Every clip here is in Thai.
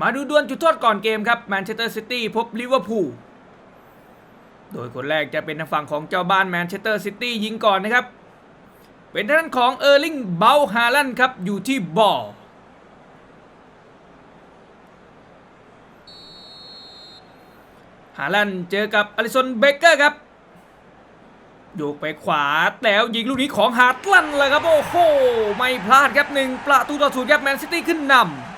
มาดูดวลจุดโทษก่อนเกมครับแมนเชสเตอร์ซิตี้พบลิเวอร์พูลโดยคนแรกจะเป็นทางฝั่งของเจ้าบ้านแมนเชสเตอร์ซิตี้ยิงก่อนนะครับ เป็นทางด้านของเออร์ลิงเบลฮาลันครับ อยู่ที่บอลฮาลันเจอกับอลิสันเบเกอร์ครับโยกไปขวาแล้วยิงลูกนี้ของฮาร์ตลันเลยครับ โอ้โห ไม่พลาดครับหนึ่งประตูต่อศูนย์ครับแมนซิตี้ขึ้นนำ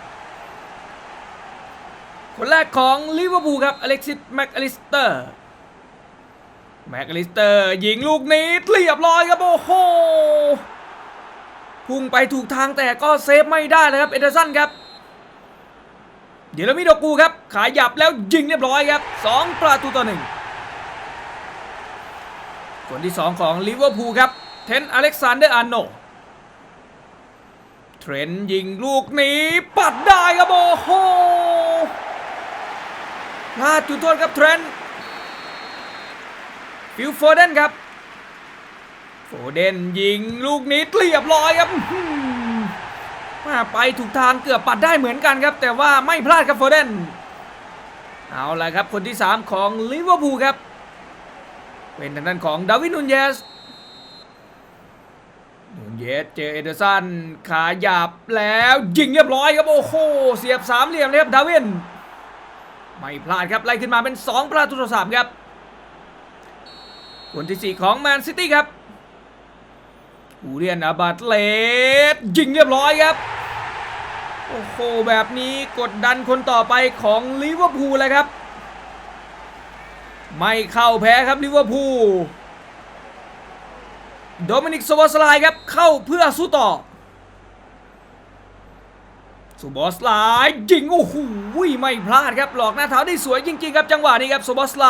คนแรกของลิเวอร์พูลครับอเล็กซิสแม็กอลิสเตอร์แม็กอลิสเตอร์ยิงลูกนี้เรียบร้อยครับโอ้โหพุ่งไปถูกทางแต่ก็เซฟไม่ได้เลยครับเอเดอร์สันครับ เดี๋ยวเรามีโดกูครับ ขายหยับแล้วยิงเรียบร้อยครับ 2 ประตูต่อหนึ่งคนที่ 2 ของลิเวอร์พูลครับ เทนอเล็กซานเดอร์อาร์โนเทรนต์ยิงลูกนี้ปัดได้ครับโอ้โห พลาดจุดโทษครับเทรนต์ฟิลโฟเดนครับ โฟเดนยิงลูกนี้เรียบร้อยครับมาไปถูกทางเกือบปัดได้เหมือนกันครับ แต่ว่าไม่พลาดครับโฟเดนเอาละครับคนที่ 3 ของลิเวอร์พูลครับ เป็นทางด้านของดาวิดนูนเยสนูนเยสเจอเอเดอร์สันขาหยับแล้วยิงเรียบร้อยครับโอ้โหเสียบสามเหลี่ยมเลยครับดาวิน ไม่พลาดครับไล่ขึ้นมาเป็น 2 ประตูต่อสามครับคนที่ 4 ของแมนซิตี้ครับอูเรียนอาบัตเลสยิงเรียบร้อยครับ โอ้โห แบบนี้กดดันคนต่อไปของลิเวอร์พูลเลยครับ ไม่เข้าแพ้ครับลิเวอร์พูลโดมินิกสวอสไลครับเข้าเพื่อสู้ต่อ ซูบอสไลยิงโอ้โหไม่พลาดครับหลอกหน้าเท้าได้สวยจริงๆครับจังหวะนี้ครับซูบอสไล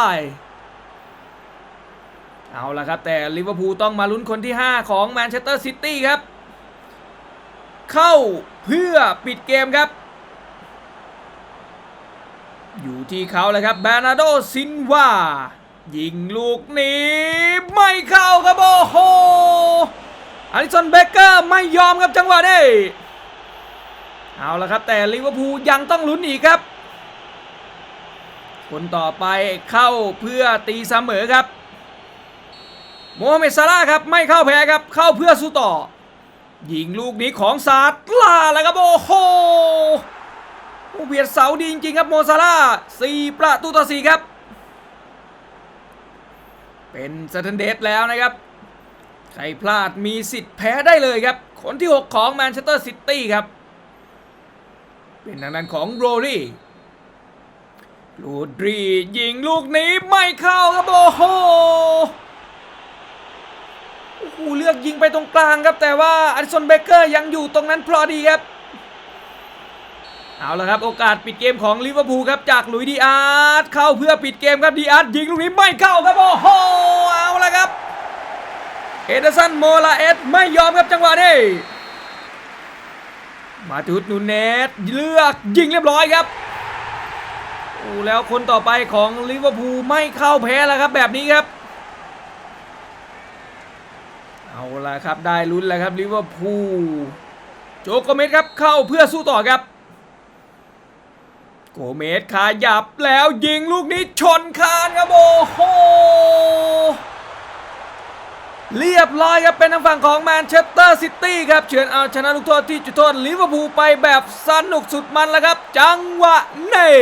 เอาละครับ แต่ลิเวอร์พูลต้องมาลุ้นคนที่ 5 ของแมนเชสเตอร์ซิตี้ครับ เข้าเพื่อปิดเกมครับ อยู่ที่เขาเลยครับแบนาโดซินวายิงลูกนี้ไม่เข้าครับโอ้โหอลิสันเบเกอร์ไม่ยอมครับจังหวะนี้ เอาละครับ แต่ลิเวอร์พูลยังต้องลุ้นอีกครับ คนต่อไปเข้าเพื่อตีเสมอครับโมฮัมเหม็ดซาร่าครับไม่เข้าแพ้ครับเข้าเพื่อสู้ต่อ ยิงลูกนี้ของซาดลาแล้วครับโอ้โหเบียดเสาดีจริงๆครับโมซาร่าสี่ประตูต่อสี่ครับ เป็นสแตนเดสแล้วนะครับ ใครพลาดมีสิทธิ์แพ้ได้เลยครับ คนที่ 6 ของแมนเชสเตอร์ซิตี้ครับ เป็นทางด้านของโรลี่โรดรียิงลูกนี้ไม่เข้าครับโอ้โหโอ้โหเลือกยิงไปตรงกลางครับ แต่ว่าอลิสันเบเกอร์ยังอยู่ตรงนั้นพอดีครับ เอาละครับโอกาสปิดเกมของลิเวอร์พูลครับจากหลุยส์ดีอาร์ตเข้าเพื่อปิดเกมครับดีอาร์ตยิงลูกนี้ไม่เข้าครับโอ้โหเอาละครับ เอเดอร์สันโมลาเอสไม่ยอมครับจังหวะนี้ มาตุดนูเนสเลือกยิงเรียบร้อยครับโอ้แล้วคนต่อไปของลิเวอร์พูลไม่เข้าแพ้แล้วครับแบบนี้ครับ เอาละครับได้ลุ้นแล้วครับลิเวอร์พูลโจโกเมสครับเข้าเพื่อสู้ต่อครับ โกเมสขาหยับแล้วยิงลูกนี้ชนคานครับโอ้โห เรียบร้อยครับเป็นทางฝั่งของแมนเชสเตอร์ซิตี้ครับเฉือนเอาชนะลูกโทษที่จุดโทษลิเวอร์พูลไปแบบสนุกสุดมันแล้วครับ จังหวะนี้